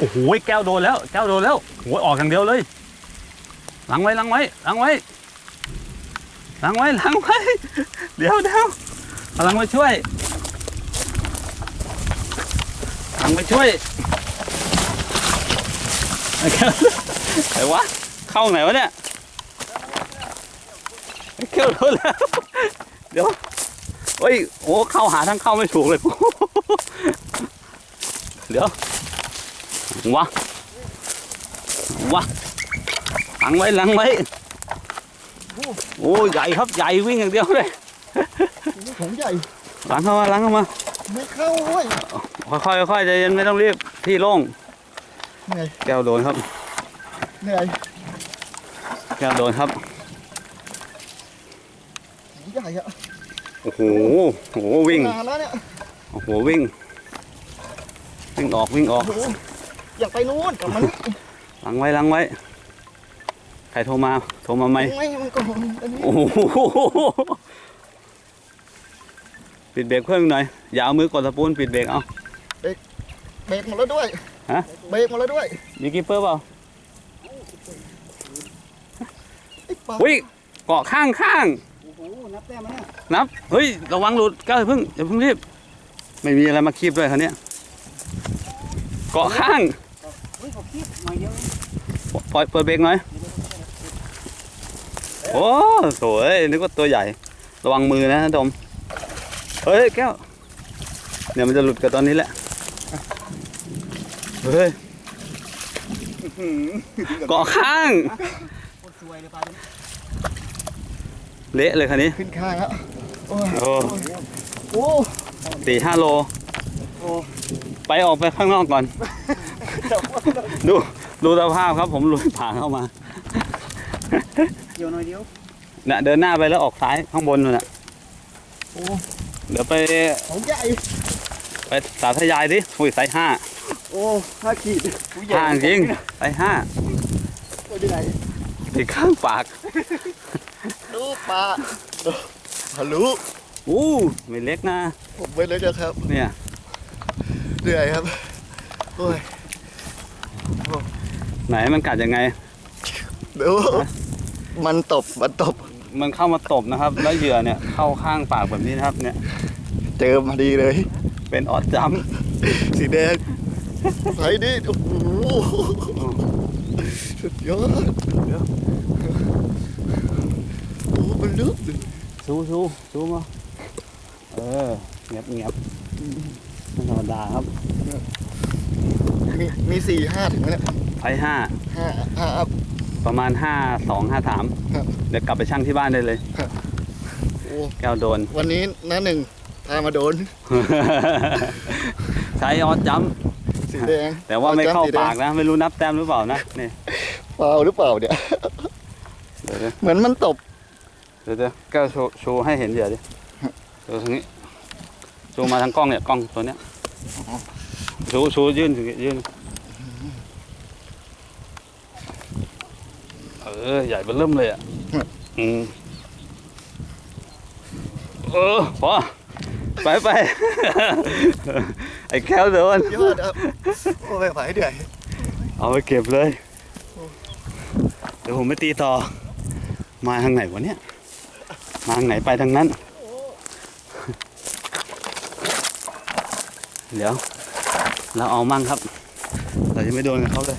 โอ้โหแก้วโดนแล้ว แก้วโดนแล้วโอ้ยออกอย่างเดียวเลยล้างไว้ล้างไว้ล้างไว้ล้างไว้ล้างไว้ เดี๋ยวเดี๋ยวเอาล้างไว้ช่วยล้างไว้ช่วยไอ้แก้วไหนวะเข้าไหนวะเนี่ยไอ้แก้วโดนแล้วเดี๋ยวเฮ้ยโอ้เข้าหาทางเข้าไม่ถูกเลย เดี๋ยว วะวะหลังไว้หลังไว้โอ้ใหญ่ครับใหญ่วิ่งอย่างเดียวเลยนี่ของใหญ่หลังเข้ามาหลังเข้ามาไม่เข้าเว้ยค่อยๆค่อยๆใจเย็นไม่ต้องรีบที่โล่งเหนื่อยแก้วโดนครับเหนื่อยแก้วโดนครับของใหญ่อะโอ้โหโอ้โหวิ่งนานแล้วเนี่ยโอ้โหวิ่งวิ่งออกวิ่งออกโอ้โหอยากไปนู้นกลับมานี่หลังไว้หลังไว้ ใครโทรมา โทรมาไหมไม่ให้มันก่อนอันนี้โอ้โหปิดเบรกเพิ่มหน่อย อย่าเอามือกดสปูนปิดเบรกเอา เบรกหมดแล้วด้วย ฮะ เบรกหมดแล้วด้วย มีกิปเปอร์เปล่าไอ้ปลาอุ้ยเกาะข้างข้างโอ้โหนับแต้มไหมเนี่ยนับ เฮ้ย ระวังหลุดก้าวอย่าเพิ่งอย่าเพิ่งรีบ ไม่มีอะไรมาคีบด้วยคันนี้ยเกาะข้าง ปล่อยเปิดเบรกหน่อย โอ้โถเอ้ยนึกว่าตัวใหญ่ ระวังมือนะดมเฮ้ยแก้ว เดี๋ยวมันจะหลุดกับตอนนี้แหละ เฮ้ยเกาะข้างโคตรสวยเลยปลาตัวนี้เละเลยคันนี้ ขึ้นข้างแล้ว โอ้ยโอ้โอ้สี่ห้าโลโอ้ไปออกไปข้างนอกก่อน ดูดูสภาพครับผมลุยผ่านเข้ามาเดียวหน่อยเดียวน่ะเดินหน้าไปแล้วออกซ้ายข้างบนนู่นน่ะโอ้เดี๋ยวไปของใหญ่ไปสาธยายดิอุ้ยไซส์ห้าโอ้ห้าขีดผู้ใหญ่ห้าจริงไซส์ห้าตัวที่ไหนติดข้างปากดูปลาดูทะลุอู้ไม่เล็กนะ ผมไม่เล็กนะครับ เนี่ยเหนื่อยครับโอ้ย ไหนมันกัดยังไงเดี๋ยวมันตบมันตบ มันเข้ามาตบนะครับ แล้วเหยื่อเนี่ยเข้าข้างปากแบบนี้นะครับ เนี่ย เจอมาดีเลย เป็นออดจัมป์สีแดงใส่ดิโอ้โหสุดยอดโอ้มันลึกชูชูชูมาเออเงียบเงียบไม่ธรรมดาครับ มีมีสี่ห้าถึงไหมเนี่ย ไซส์ห้าห้าห้าอัพ ประมาณห้าสองห้าสามครับเดี๋ยวกลับไปชั่งที่บ้านได้เลยโอ้แก้วโดน วันนี้น้าหนึ่งพามาโดน ใช้ออดจัมป์สีแดงแต่ว่าไม่เข้าสีแดงปากนะ ไม่รู้นับแต้มหรือเปล่านะนี่เปล่าหรือเปล่าเนี่ย เดี๋ยวเดี๋ยวเหมือนมันตบ เดี๋ยวเดี๋ยวแก้วโชว์โชว์ให้เห็นเหยื่อดิโชว์ทางนี้โชว์มาทางกล้องเนี่ยกล้องตัวเนี้ยโชว์โชว์ยื่นถึงยื่น เออ ใหญ่เบิ่มเริ่มเลยอะ อืม เออพอไปไป ไอ้แก้วโดนยอดครับโอ้ยไหวเดือยเอาไปเก็บเลย เดี๋ยวผมไปตีต่อ มาทางไหนวะเนี่ย มาทางไหนไปทางนั้น เดี๋ยว เราเอามั่งครับ เราจะไม่โดนกับเขาเลย